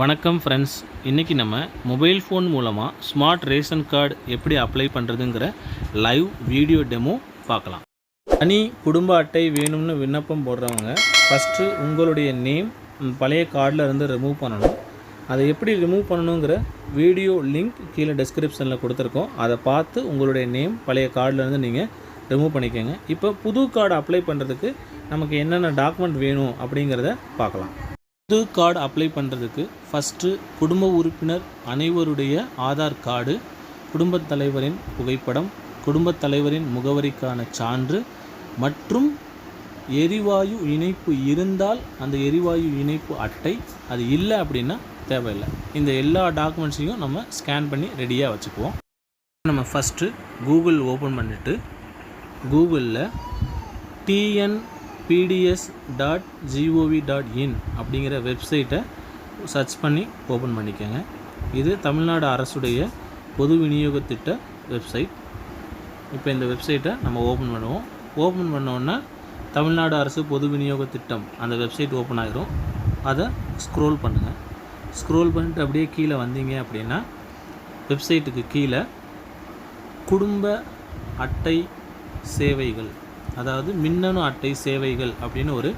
வணக்கம் ஃப்ரெண்ட்ஸ் இன்றைக்கி நம்ம மொபைல் ஃபோன் மூலமாக ஸ்மார்ட் ரேஷன் கார்டு எப்படி அப்ளை பண்ணுறதுங்கிற லைவ் வீடியோ டெமோ பார்க்கலாம். தனி குடும்ப அட்டை வேணும்னு விண்ணப்பம் போடுறவங்க ஃபஸ்ட்டு உங்களுடைய நேம் பழைய கார்டில் இருந்து ரிமூவ் பண்ணணும். அதை எப்படி ரிமூவ் பண்ணணுங்கிற வீடியோ லிங்க் கீழே டிஸ்கிரிப்ஷனில் கொடுத்துருக்கோம். அதை பார்த்து உங்களுடைய நேம் பழைய கார்டிலருந்து நீங்கள் ரிமூவ் பண்ணிக்கோங்க. இப்போ புது கார்டு அப்ளை பண்ணுறதுக்கு நமக்கு என்னென்ன டாக்குமெண்ட் வேணும் அப்படிங்கிறத பார்க்கலாம். புது கார்டு அப்ளை பண்ணுறதுக்கு ஃபஸ்ட்டு குடும்ப உறுப்பினர் அனைவருடைய ஆதார் கார்டு குடும்பத் தலைவரின் புகைப்படம் குடும்பத் தலைவரின் முகவரிக்கான சான்று மற்றும் எரிவாயு இணைப்பு இருந்தால் அந்த எரிவாயு இணைப்பு அட்டை அது இல்லை அப்படின்னா தேவையில்லை. இந்த எல்லா டாக்குமெண்ட்ஸையும் நம்ம ஸ்கேன் பண்ணி ரெடியாக வச்சுக்குவோம். நம்ம ஃபஸ்ட்டு கூகுள் ஓப்பன் பண்ணிவிட்டு கூகுளில் T N P D S dot G O V dot in அப்படிங்கிற வெப்சைட்டை சர்ச் பண்ணி ஓப்பன் பண்ணிக்கோங்க. இது தமிழ்நாடு அரசுடைய பொது விநியோக திட்ட வெப்சைட் இப்போ இந்த வெப்சைட்டை நம்ம ஓப்பன் பண்ணுவோம். ஓப்பன் பண்ணோன்னா தமிழ்நாடு அரசு பொது விநியோக திட்டம் அந்த வெப்சைட் ஓப்பன் ஆகிரும் அதை ஸ்க்ரோல் பண்ணுங்கள் ஸ்க்ரோல் பண்ணிட்டு அப்படியே கீழே வந்தீங்க அப்படின்னா வெப்சைட்டுக்கு கீழே குடும்ப அட்டை சேவைகள் அதாவது மின்னணு அட்டை சேவைகள் அப்படின்னு ஒரு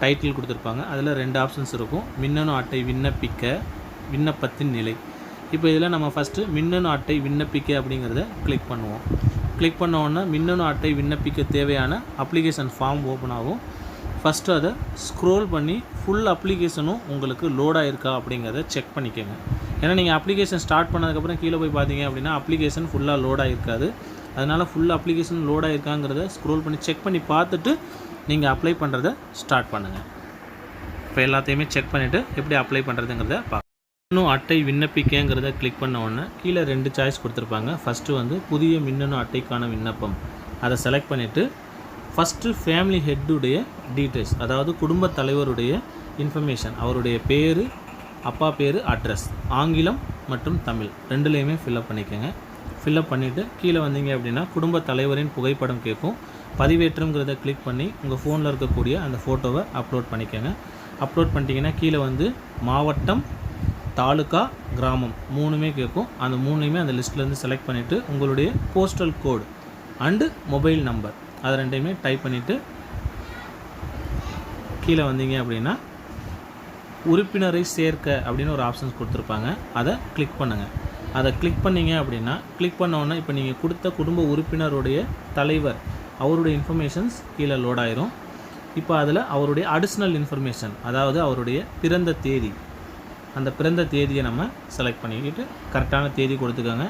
டைட்டில் கொடுத்துருப்பாங்க. அதில் ரெண்டு ஆப்ஷன்ஸ் இருக்கும். மின்னணு அட்டை விண்ணப்பிக்க விண்ணப்பத்தின் நிலை. இப்போ இதில் நம்ம ஃபஸ்ட்டு மின்னணு அட்டை விண்ணப்பிக்க அப்படிங்கிறத கிளிக் பண்ணுவோம். கிளிக் பண்ண மின்னணு அட்டை விண்ணப்பிக்க தேவையான அப்ளிகேஷன் ஃபார்ம் ஓப்பன் ஆகும். ஃபஸ்ட்டு அதை ஸ்க்ரோல் பண்ணி ஃபுல் அப்ளிகேஷனும் உங்களுக்கு லோடாக இருக்கா அப்படிங்கிறத செக் பண்ணிக்கோங்க. ஏன்னா நீங்கள் அப்ளிகேஷன் ஸ்டார்ட் பண்ணதுக்கப்புறம் கீழே போய் பார்த்தீங்க அப்படின்னா அப்ளிகேஷன் ஃபுல்லாக லோடாக இருக்காது அதனால் ஃபுல் அப்ளிகேஷன் லோட் ஆகிருக்காங்கிறத ஸ்க்ரோல் பண்ணி செக் பண்ணி பார்த்துட்டு நீங்கள் அப்ளை பண்ணுறத ஸ்டார்ட் பண்ணுங்கள் இப்போ எல்லாத்தையுமே செக் பண்ணிவிட்டு எப்படி அப்ளை பண்ணுறதுங்கிறத பார்க்கலாம் மின்னணு அட்டை விண்ணப்பிக்கங்கிறத கிளிக் பண்ண உடனே கீழே ரெண்டு சாய்ஸ் கொடுத்துருப்பாங்க. ஃபஸ்ட்டு வந்து புதிய மின்னணு அட்டைக்கான விண்ணப்பம். அதை செலக்ட் பண்ணிவிட்டு ஃபஸ்ட்டு ஃபேமிலி ஹெட்டுடைய டீட்டெயில்ஸ் அதாவது குடும்பத் தலைவருடைய இன்ஃபர்மேஷன் அவருடைய பேர் அப்பா பேர் அட்ரஸ் ஆங்கிலம் மற்றும் தமிழ் ரெண்டுலேயுமே ஃபில்அப் பண்ணிக்கோங்க. ஃபில்அப் பண்ணிவிட்டு கீழே வந்தீங்க அப்படின்னா குடும்பத் தலைவரின் புகைப்படம் கேட்கும். பதிவேற்றம்ங்கிறத கிளிக் பண்ணி உங்கள் ஃபோனில் இருக்கக்கூடிய அந்த ஃபோட்டோவை அப்லோட் பண்ணிக்கோங்க. அப்லோட் பண்ணிட்டீங்கன்னா கீழே வந்து மாவட்டம் தாலுக்கா கிராமம் மூணுமே கேட்கும். அந்த மூணுமே அந்த லிஸ்ட்லேருந்து செலக்ட் பண்ணிவிட்டு உங்களுடைய postal code and mobile number அது ரெண்டையுமே டைப் பண்ணிவிட்டு கீழே வந்தீங்க அப்படின்னா உறுப்பினரை சேர்க்க அப்படின்னு ஒரு ஆப்ஷன்ஸ் கொடுத்துருப்பாங்க. அதை கிளிக் பண்ணுங்கள் அதை கிளிக் பண்ணீங்க அப்படின்னா கிளிக் பண்ணோன்னே இப்போ நீங்கள் கொடுத்த குடும்ப உறுப்பினருடைய தலைவர் அவருடைய இன்ஃபர்மேஷன்ஸ் கீழே லோட் ஆயிரும். இப்போ அதில் அவருடைய அடிஷ்னல் இன்ஃபர்மேஷன் அதாவது அவருடைய பிறந்த தேதி அந்த பிறந்த தேதியை நம்ம செலக்ட் பண்ணிக்கிட்டு கரெக்டான தேதி கொடுத்துக்கோங்க.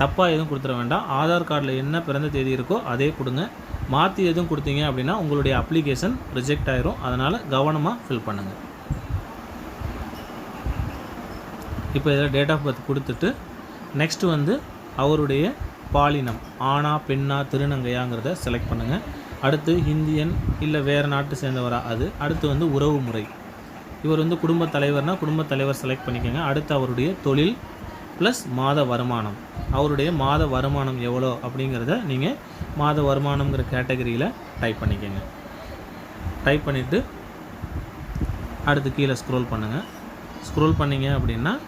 தப்பாக எதுவும் கொடுத்துட வேண்டாம். ஆதார் கார்டில் என்ன பிறந்த தேதி இருக்கோ அதே கொடுங்க. மாற்றி எதுவும் கொடுத்தீங்க அப்படின்னா உங்களுடைய அப்ளிகேஷன் ரிஜெக்ட் ஆயிரும். அதனால் கவனமாக ஃபில் பண்ணுங்கள் இப்போ இதில் டேட் ஆஃப் பர்த் கொடுத்துட்டு நெக்ஸ்ட் வந்து அவருடைய பாலினம் ஆணா பெண்ணா திருநங்கையாங்கிறத செலக்ட் பண்ணுங்கள் அடுத்து இந்தியன் இல்லை வேறு நாட்டு சேர்ந்தவரா அது. அடுத்து வந்து உறவு முறை. இவர் வந்து குடும்பத் தலைவர்னால் குடும்பத் தலைவர் செலக்ட் பண்ணிக்கோங்க. அடுத்து அவருடைய தொழில் ப்ளஸ் மாத வருமானம். அவருடைய மாத வருமானம் எவ்வளோ அப்படிங்கிறத நீங்கள் மாத வருமானங்கிற கேட்டகரியில் டைப் பண்ணிக்கோங்க. டைப் பண்ணிவிட்டு அடுத்து கீழே ஸ்க்ரோல் பண்ணுங்கள் ஸ்க்ரோல் பண்ணிங்க அப்படின்னா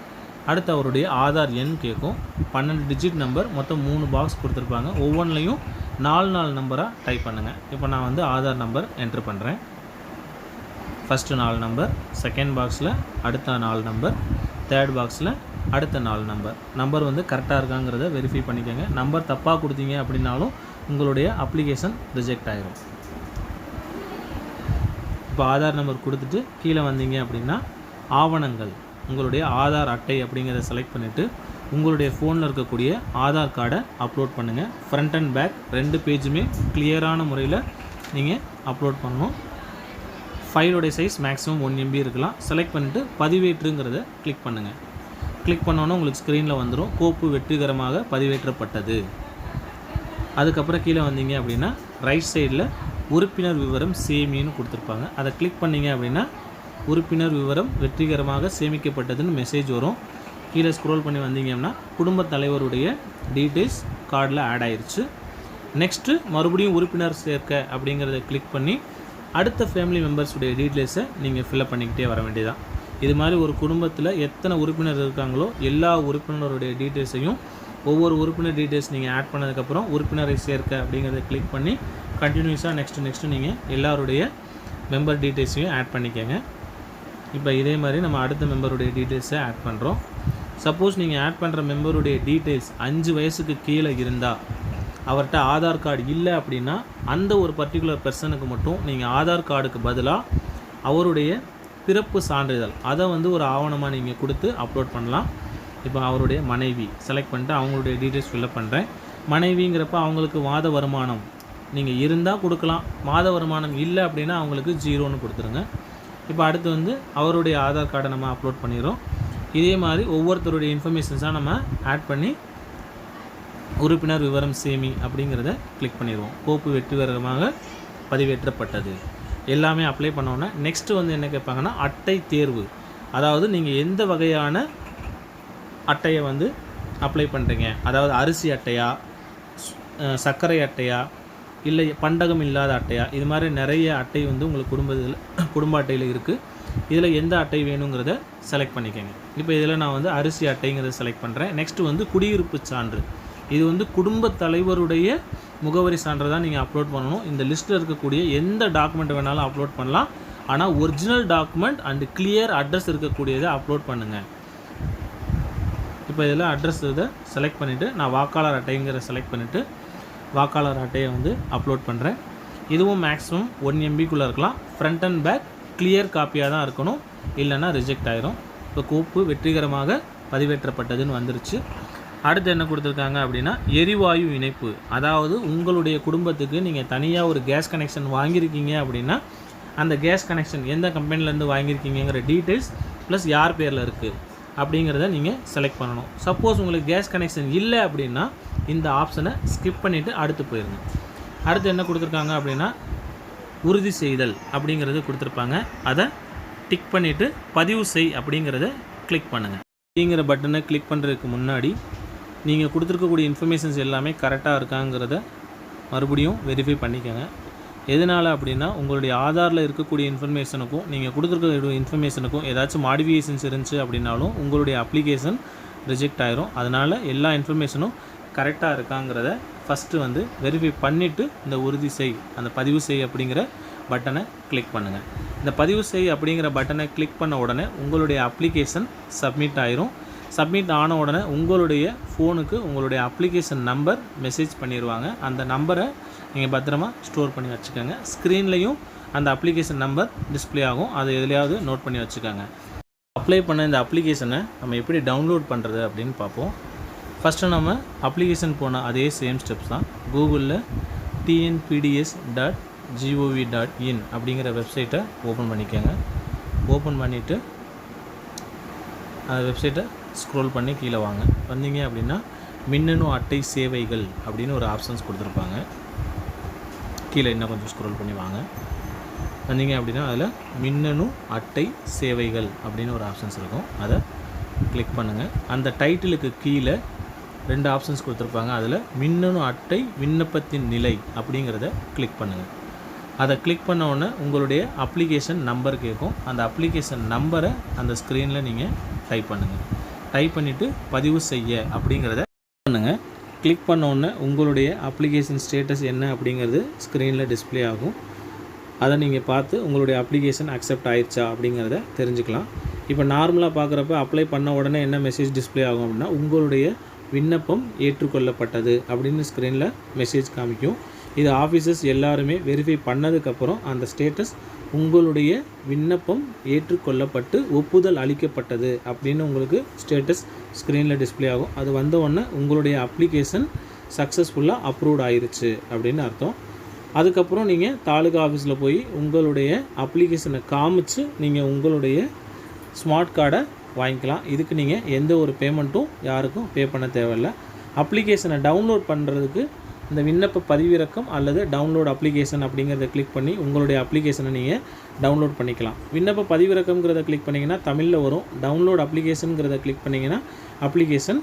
அடுத்து அவருடைய ஆதார் எண் கேட்கும். பன்னெண்டு டிஜிட் நம்பர் மொத்தம் மூணு பாக்ஸ் கொடுத்துருப்பாங்க. ஒவ்வொன்றிலையும் நாலு நாலு நம்பராக டைப் பண்ணுங்கள் இப்போ நான் வந்து ஆதார் நம்பர் என்ட்ரு பண்ணுறேன் ஃபஸ்ட்டு நாலு நம்பர் செகண்ட் பாக்ஸில் அடுத்த நாலு நம்பர் தேர்ட் பாக்ஸில் அடுத்த நாலு நம்பர் நம்பர் வந்து கரெக்டாக இருக்காங்கிறத வெரிஃபை பண்ணிக்கோங்க. நம்பர் தப்பாக கொடுத்தீங்க அப்படின்னாலும் உங்களுடைய அப்ளிகேஷன் ரிஜெக்ட் ஆகிரும் இப்போ ஆதார் நம்பர் கொடுத்துட்டு கீழே வந்தீங்க அப்படின்னா ஆவணங்கள். உங்களுடைய ஆதார் அட்டை அப்படிங்கிறத செலக்ட் பண்ணிவிட்டு உங்களுடைய ஃபோனில் இருக்கக்கூடிய ஆதார் கார்டை அப்லோட் பண்ணுங்கள் ஃப்ரண்ட் அண்ட் பேக் ரெண்டு பேஜுமே கிளியரான முறையில் நீங்கள் அப்லோட் பண்ணணும். ஃபைலோடைய சைஸ் மேக்ஸிமம் ஒன் எம்பி இருக்கலாம். செலக்ட் பண்ணிவிட்டு பதிவேற்றுங்கிறத கிளிக் பண்ணுங்கள் கிளிக் பண்ணோன்னே உங்களுக்கு ஸ்க்ரீனில் வந்துடும் கோப்பு வெற்றிகரமாக பதிவேற்றப்பட்டது. அதுக்கப்புறம் கீழே வந்தீங்க அப்படின்னா ரைட் சைடில் உறுப்பினர் விவரம் சேமின்னு கொடுத்துருப்பாங்க. அதை கிளிக் பண்ணீங்க அப்படின்னா உறுப்பினர் விவரம் வெற்றிகரமாக சேமிக்கப்பட்டதுன்னு மெசேஜ் வரும். கீழே ஸ்க்ரோல் பண்ணி வந்தீங்கன்னா குடும்ப தலைவருடைய டீட்டெயில்ஸ் கார்டில் ஆட் ஆயிடுச்சு நெக்ஸ்ட்டு மறுபடியும் உறுப்பினர் சேர்க்க அப்படிங்கிறத கிளிக் பண்ணி அடுத்த ஃபேமிலி மெம்பர்ஸுடைய டீட்டெயில்ஸை நீங்கள் ஃபில்அப் பண்ணிக்கிட்டே வர வேண்டியதான் இது மாதிரி ஒரு குடும்பத்தில் எத்தனை உறுப்பினர் இருக்காங்களோ எல்லா உறுப்பினருடைய டீட்டெயில்ஸையும் ஒவ்வொரு உறுப்பினர் டீட்டெயில்ஸ் நீங்கள் ஆட் பண்ணதுக்கப்புறம் உறுப்பினரை சேர்க்க அப்படிங்கிறத கிளிக் பண்ணி கண்டினியூஸாக நெக்ஸ்ட்டு நெக்ஸ்ட்டு நீங்கள் எல்லாருடைய மெம்பர் டீட்டெயில்ஸையும் ஆட் பண்ணிக்கோங்க. இப்போ இதே மாதிரி நம்ம அடுத்த மெம்பருடைய டீட்டெயில்ஸை ஆட் பண்ணுறோம் சப்போஸ் நீங்கள் ஆட் பண்ணுற மெம்பருடைய டீட்டெயில்ஸ் அஞ்சு வயசுக்கு கீழே இருந்தால் அவர்கிட்ட ஆதார் கார்டு இல்லை அப்படின்னா அந்த ஒரு பர்டிகுலர் பர்சனுக்கு மட்டும் நீங்கள் ஆதார் கார்டுக்கு பதிலாக அவருடைய பிறப்பு சான்றிதழ் அதை வந்து ஒரு ஆவணமாக நீங்கள் கொடுத்து அப்லோட் பண்ணலாம். இப்போ அவருடைய மனைவி செலக்ட் பண்ணிட்டு அவங்களுடைய டீட்டெயில்ஸ் ஃபில்அப் பண்ணுறேன் மனைவிங்கிறப்ப அவங்களுக்கு மாத வருமானம் நீங்கள் இருந்தால் கொடுக்கலாம். மாத வருமானம் இல்லை அப்படின்னா அவங்களுக்கு ஜீரோன்னு கொடுத்துருங்க. இப்போ அடுத்து வந்து அவருடைய ஆதார் கார்டை நம்ம அப்லோட் பண்ணிடுறோம். இதே மாதிரி ஒவ்வொருத்தருடைய இன்ஃபர்மேஷன்ஸாக நம்ம ஆட் பண்ணி உறுப்பினர் விவரம் சேமி அப்படிங்கிறத கிளிக் பண்ணிடுவோம். கோப்பு வெற்றிகரமாக பதிவேற்றப்பட்டது. எல்லாமே அப்ளை பண்ணோன்னே நெக்ஸ்ட்டு வந்து என்ன கேட்பாங்கன்னா அட்டை தேர்வு. அதாவது நீங்கள் எந்த வகையான அட்டையை வந்து அப்ளை பண்ணுறீங்க அதாவது அரிசி அட்டையா சர்க்கரை அட்டையா இல்லை பண்டகம் இல்லாத அட்டையா? இது மாதிரி நிறைய அட்டை வந்து உங்களுக்கு குடும்பத்தில் குடும்ப அட்டையில் இருக்குது இதில் எந்த அட்டை வேணுங்கிறத செலக்ட் பண்ணிக்கோங்க. இப்போ இதில் நான் வந்து அரிசி அட்டைங்கிறத செலக்ட் பண்ணுறேன் நெக்ஸ்ட்டு வந்து குடியிருப்பு சான்று. இது வந்து குடும்ப தலைவருடைய முகவரி சான்றை தான் நீங்கள் அப்லோட் பண்ணணும். இந்த லிஸ்ட்டில் இருக்கக்கூடிய எந்த டாக்குமெண்ட் வேணாலும் அப்லோட் பண்ணலாம். ஆனால் original document and clear address இருக்கக்கூடியதை அப்லோட் பண்ணுங்கள் இப்போ இதில் அட்ரஸ் இதை செலக்ட் பண்ணிவிட்டு நான் வாக்காளர் அட்டைங்கிற செலக்ட் பண்ணிவிட்டு வாக்காளர் அட்டையை வந்து அப்லோட் பண்ணுறேன் இதுவும் மேக்ஸிமம் ஒன் எம்பிக்குள்ளே இருக்கலாம். ஃப்ரண்ட் அண்ட் பேக் கிளியர் காப்பியாக தான் இருக்கணும். இல்லைன்னா ரிஜெக்ட் ஆயிரும். இப்போ கோப்பு வெற்றிகரமாக பதிவேற்றப்பட்டதுன்னு வந்துருச்சு. அடுத்து என்ன கொடுத்துருக்காங்க அப்படின்னா எரிவாயு இணைப்பு. அதாவது உங்களுடைய குடும்பத்துக்கு நீங்கள் தனியாக ஒரு கேஸ் கனெக்ஷன் வாங்கியிருக்கீங்க அப்படின்னா அந்த கேஸ் கனெக்ஷன் எந்த கம்பெனிலேருந்து வாங்கியிருக்கீங்கிற டீட்டெயில்ஸ் ப்ளஸ் யார் பேரில் இருக்குது அப்படிங்கிறத நீங்கள் செலக்ட் பண்ணணும். சப்போஸ் உங்களுக்கு கேஸ் கனெக்ஷன் இல்லை அப்படின்னா இந்த ஆப்ஷனை ஸ்கிப் பண்ணிவிட்டு அடுத்து போயிருங்க அடுத்து என்ன கொடுத்துருக்காங்க அப்படின்னா உறுதி செய்தல் அப்படிங்கிறது கொடுத்துருப்பாங்க. அதை டிக் பண்ணிவிட்டு பதிவு செய் அப்படிங்கிறத கிளிக் பண்ணுங்கள் அப்படிங்கிற பட்டனை கிளிக் பண்ணுறதுக்கு முன்னாடி நீங்கள் கொடுத்துருக்கக்கூடிய இன்ஃபர்மேஷன்ஸ் எல்லாமே கரெக்டாக இருக்காங்கிறத மறுபடியும் வெரிஃபை பண்ணிக்கோங்க. எதனால் அப்படின்னா உங்களுடைய ஆதாரில் இருக்கக்கூடிய இன்ஃபர்மேஷனுக்கும் நீங்கள் கொடுத்துருக்க இன்ஃபர்மேஷனுக்கும் ஏதாச்சும் மாடிஃபிகேஷன்ஸ் இருந்துச்சு அப்படின்னாலும் உங்களுடைய அப்ளிகேஷன் ரிஜெக்ட் ஆயிரும். அதனால் எல்லா இன்ஃபர்மேஷனும் கரெக்டாக இருக்காங்கிறத ஃபஸ்ட்டு வந்து வெரிஃபை பண்ணிவிட்டு இந்த உறுதி செய் அந்த பதிவு செய் அப்படிங்கிற பட்டனை கிளிக் பண்ணுங்கள் இந்த பதிவு செய் அப்படிங்கிற பட்டனை கிளிக் பண்ண உடனே உங்களுடைய அப்ளிகேஷன் சப்மிட் ஆயிரும். சப்மிட் ஆன உடனே உங்களுடைய ஃபோனுக்கு உங்களுடைய அப்ளிகேஷன் நம்பர் மெசேஜ் பண்ணிடுவாங்க அந்த நம்பரை நீங்கள் பத்திரமா ஸ்டோர் பண்ணி வச்சுக்கோங்க. ஸ்க்ரீன்லேயும் அந்த அப்ளிகேஷன் நம்பர் டிஸ்ப்ளே ஆகும். அதை எதுலையாவது நோட் பண்ணி வச்சுக்கோங்க. அப்ளை பண்ண இந்த அப்ளிகேஷனை நம்ம எப்படி டவுன்லோட் பண்ணுறது அப்படின்னு பார்ப்போம். ஃபஸ்ட்டு நம்ம அப்ளிகேஷன் போன அதே சேம் ஸ்டெப்ஸ் தான். கூகுளில் TNPDS dot GOV dot in அப்படிங்கிற வெப்சைட்டை ஓப்பன் பண்ணிக்கோங்க. ஓப்பன் பண்ணிவிட்டு அந்த வெப்சைட்டை ஸ்க்ரோல் பண்ணி கீழே வாங்க. வந்தீங்க அப்படின்னா மின்னணு அட்டை சேவைகள் அப்படின்னு ஒரு ஆப்ஷன்ஸ் கொடுத்துருப்பாங்க. கீழே இன்னும் கொஞ்சம் ஸ்க்ரோல் பண்ணி வாங்க. வந்தீங்க அப்படின்னா அதில் மின்னணு அட்டை சேவைகள் அப்படின்னு ஒரு ஆப்ஷன்ஸ் இருக்கும். அதை கிளிக் பண்ணுங்கள் அந்த டைட்டிலுக்கு கீழே ரெண்டு ஆப்ஷன்ஸ் கொடுத்துருப்பாங்க. அதில் மின்னணு அட்டை விண்ணப்பத்தின் நிலை அப்படிங்கிறத கிளிக் பண்ணுங்கள் அதை கிளிக் பண்ண உடனே உங்களுடைய அப்ளிகேஷன் நம்பர் கேட்கும். அந்த அப்ளிகேஷன் நம்பரை அந்த ஸ்க்ரீனில் நீங்கள் டைப் பண்ணுங்கள் டைப் பண்ணிவிட்டு பதிவு செய்ய அப்படிங்கிறத பண்ணுங்கள் கிளிக் பண்ண உடனே உங்களுடைய அப்ளிகேஷன் ஸ்டேட்டஸ் என்ன அப்படிங்கிறது ஸ்க்ரீனில் டிஸ்ப்ளே ஆகும். அதை நீங்கள் பார்த்து உங்களுடைய அப்ளிகேஷன் அக்செப்ட் ஆயிடுச்சா அப்படிங்கிறத தெரிஞ்சுக்கலாம். இப்போ நார்மலாக பார்க்குறப்ப அப்ளை பண்ண உடனே என்ன மெசேஜ் டிஸ்ப்ளே ஆகும் அப்படின்னா உங்களுடைய விண்ணப்பம் ஏற்றுக்கொள்ளப்பட்டது அப்படின்னு ஸ்க்ரீனில் மெசேஜ் காமிக்கும். இது ஆஃபீஸர்ஸ் எல்லாருமே வெரிஃபை பண்ணதுக்கப்புறம் அந்த ஸ்டேட்டஸ் உங்களுடைய விண்ணப்பம் ஏற்றுக்கொள்ளப்பட்டு ஒப்புதல் அளிக்கப்பட்டது அப்படின்னு உங்களுக்கு ஸ்டேட்டஸ் ஸ்க்ரீனில் டிஸ்ப்ளே ஆகும். அது வந்த உடனே உங்களுடைய அப்ளிகேஷன் சக்ஸஸ்ஃபுல்லாக அப்ரூவ்ட் ஆயிருச்சு அப்படின்னு அர்த்தம். அதுக்கப்புறம் நீங்கள் தாலுகா ஆஃபீஸில் போய் உங்களுடைய அப்ளிகேஷனை காமிச்சு நீங்கள் உங்களுடைய ஸ்மார்ட் கார்டை வாங்கிக்கலாம். இதுக்கு நீங்கள் எந்த ஒரு பேமெண்ட்டும் யாருக்கும் பே பண்ண தேவையில்ல. அப்ளிகேஷனை டவுன்லோட் பண்ணுறதுக்கு இந்த விண்ணப்ப பதிவிறக்கம் அல்லது டவுன்லோட் அப்ளிகேஷன் அப்படிங்கிறத கிளிக் பண்ணி உங்களுடைய அப்ளிகேஷனை நீங்கள் டவுன்லோட் பண்ணிக்கலாம். விண்ணப்ப பதிவிறக்கம்ங்கிறத கிளிக் பண்ணிங்கன்னா தமிழில் வரும். டவுன்லோட் அப்ளிகேஷனுங்கிறத கிளிக் பண்ணிங்கன்னா அப்ளிகேஷன்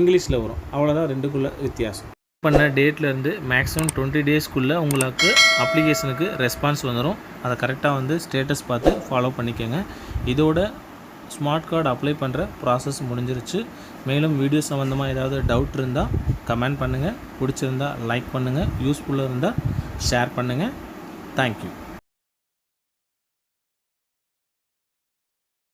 இங்கிலீஷில் வரும். அவ்வளோதான் ரெண்டுக்குள்ள வித்தியாசம். பண்ண டேட்லேருந்து மேக்ஸிமம் டுவெண்ட்டி டேஸ்க்குள்ளே உங்களுக்கு அப்ளிகேஷனுக்கு ரெஸ்பான்ஸ் வந்துடும் அதை கரெக்டாக வந்து ஸ்டேட்டஸ் பார்த்து ஃபாலோ பண்ணிக்கோங்க. இதோட ஸ்மார்ட் கார்டு அப்ளை பண்ணுற ப்ராசஸ் முடிஞ்சிருச்சு. மேலும் வீடியோ சம்மந்தமாக ஏதாவது டவுட் இருந்தால் கமெண்ட் பண்ணுங்கள் பிடிச்சிருந்தா லைக் பண்ணுங்கள் யூஸ்ஃபுல்லாக இருந்தால் ஷேர் பண்ணுங்கள் தேங்க்யூ